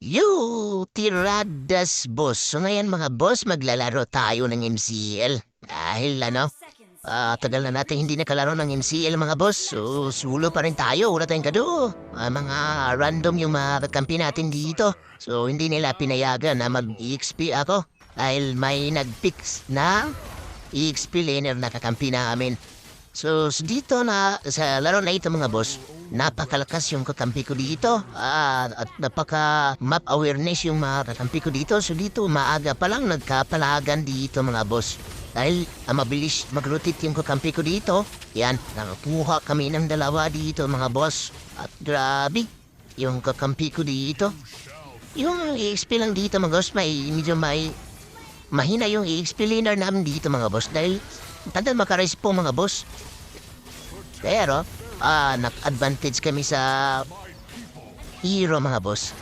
Yo, tiradas boss. So ngayon mga boss, maglalaro tayo ng MCL. Dahil ano, ah, tagal na natin hindi nakalaro ng MCL mga boss. So, sulo pa rin tayo. Wala tayong kado. Ah, mga random yung mga kakampi natin dito. So, hindi nila pinayagan na mag-EXP ako. Dahil may nag-fix na EXP laner na kakampi namin. So, s- dito na, sa laro na ito mga boss, napakalakas yung kakampi ko dito. Ah, at napaka map awareness yung mga kakampi ko dito. So, dito maaga pa lang nagkapalagan dito mga boss. Dahil ah, mabilis mag-rotate yung kakampi ko dito. Yan, nakakuha kami ng dalawa dito mga boss. At grabe, yung kakampi ko dito. Yung EXP lang dito mga boss, may medyo may mahina yung EXP laner namin dito mga boss. Dahil tanda makarise po mga boss. Pero, ah, nak-advantage kami sa hero mga boss.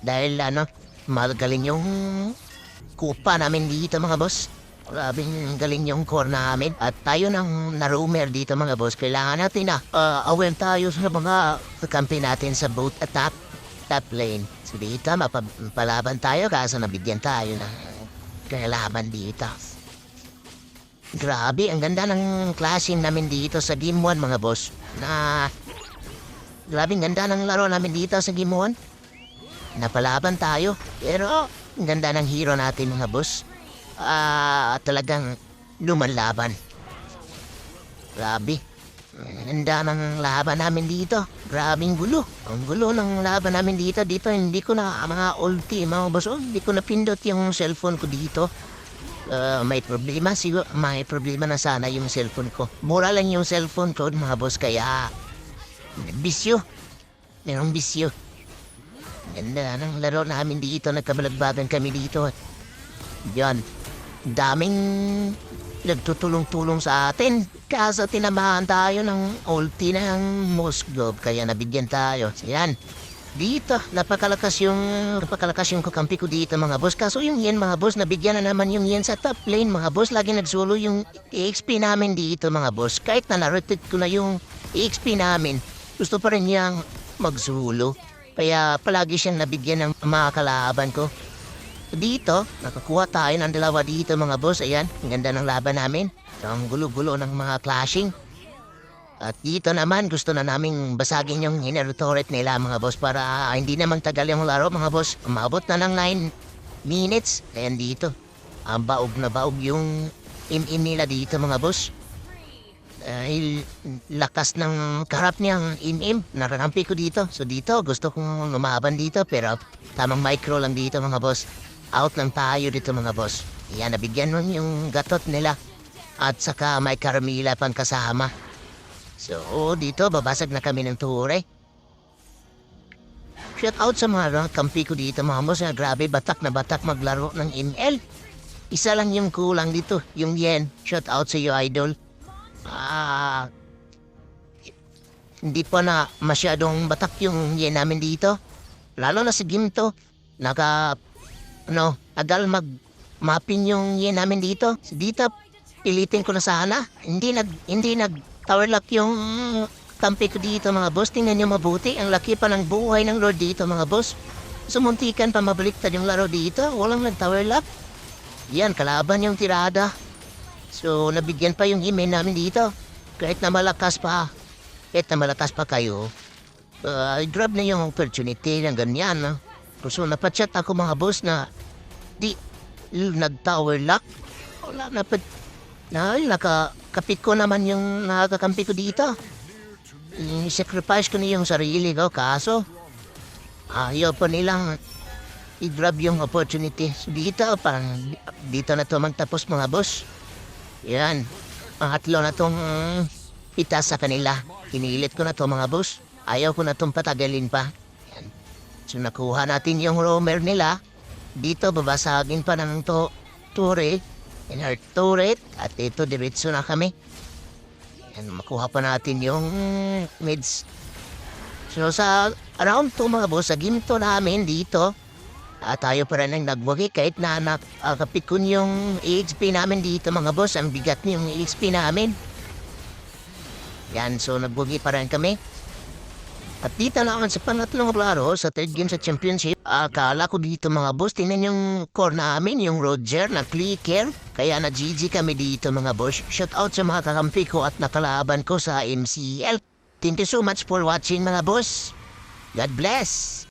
Dahil ano, magaling yung kupa namin dito mga boss. Grabing galing yung core namin. At tayo ng narumer dito mga boss. Kailangan natin na uh, aware tayo sa mga kampi natin sa boat at top, lane. So dito, mapalaban tayo kaso nabigyan tayo ng kailaban dito. Grabe, ang ganda ng klase namin dito sa Game 1 mga boss. Na Grabe, ang ganda ng laro namin dito sa Game 1. Napalaban tayo. Pero, ang ganda ng hero natin mga boss. Ah, talagang lumanlaban. Grabe. Ang ganda ng laban namin dito. Grabing gulo. Ang gulo ng laban namin dito. Dito, hindi ko na mga ulti, mga boss. Oh, hindi ko napindot yung cellphone ko dito. Ah, may problema siguro. May problema na sana yung cellphone ko. Mura lang yung cellphone ko, mga boss. Kaya, bisyo. Merong bisyo. Ganda ng laro namin dito. Nagkabalagbagan kami dito. Yan. Daming nagtutulong-tulong sa atin. Kaso tinamahan tayo ng ulti ng Moscow. Kaya nabigyan tayo. Yan. Dito, napakalakas yung napakalakas yung kakampi ko dito mga boss. Kaso yung yen mga boss, nabigyan na naman yung yen sa top lane mga boss. Lagi nagsulo yung EXP namin dito mga boss. Kahit na narotate ko na yung EXP namin, gusto pa rin niyang magsulo. Kaya palagi siyang nabigyan ng mga kalaban ko. Dito, nakakuha tayo ng dalawa dito mga boss. Ayan, ang ganda ng laban namin. Ang gulo-gulo ng mga clashing. At dito naman, gusto na naming basagin yung inner turret nila mga boss para ah, hindi naman tagal yung laro mga boss. Umabot na ng 9 minutes. Ayan dito. Ang baog na baog yung im-im nila dito mga boss. Dahil lakas ng karap niyang im-im, nararampi ko dito. So dito, gusto kong lumaban dito pero tamang micro lang dito mga boss. Out lang tayo dito mga boss. Yan, nabigyan mo yung gatot nila. At saka may karamila pang kasama. So, dito, babasag na kami ng ture. Shout out sa mga kampi ko dito mga boss. na Grabe, batak na batak maglaro ng ML. Isa lang yung kulang dito, yung yen. Shout out sa iyo, idol. Ah, hindi pa na masyadong batak yung yen namin dito. Lalo na si Ginto. Naka, ano, agal mag mapping yung yen namin dito. Si Dita, pilitin ko na sana. Hindi nag, hindi nag tower lock yung kampi ko dito mga boss. Tingnan nyo mabuti. Ang laki pa ng buhay ng Lord dito mga boss. Sumuntikan pa mabaliktad yung laro dito. Walang nag-tower lock. Yan, kalaban yung tirada. So, nabigyan pa yung email namin dito. Kahit na malakas pa, kahit na malakas pa kayo, uh, grab na yung opportunity ng ganyan. No? So, napachat ako mga boss na di nag-tower lock. Wala, napat, na, nakakapit ko naman yung nakakakampi ko dito. I-sacrifice ko na yung sarili ko, kaso ayaw pa nilang i-grab yung opportunity. Dito, parang dito na to magtapos mga boss. Yan. Pangatlo na tong mm, itas sa kanila. Pinilit ko na to mga boss. Ayaw ko na tong patagalin pa. Yan. So nakuha natin yung roamer nila. Dito babasagin pa ng to turret. In our turret. At ito diretso na kami. Yan, makuha pa natin yung mids. So sa around to mga boss, sa ginto namin dito, at tayo pa rin ang nagwagi kahit na nakapikon yung EXP namin dito mga boss. Ang bigat yung EXP namin. Yan, so nagwagi pa rin kami. At dito naman sa pangatlong laro sa third game sa championship, akala ko dito mga boss, tingnan yung core namin, yung Roger na clicker. Kaya na GG kami dito mga boss. Shout out sa mga kakampi ko at nakalaban ko sa MCL. Thank you so much for watching mga boss. God bless!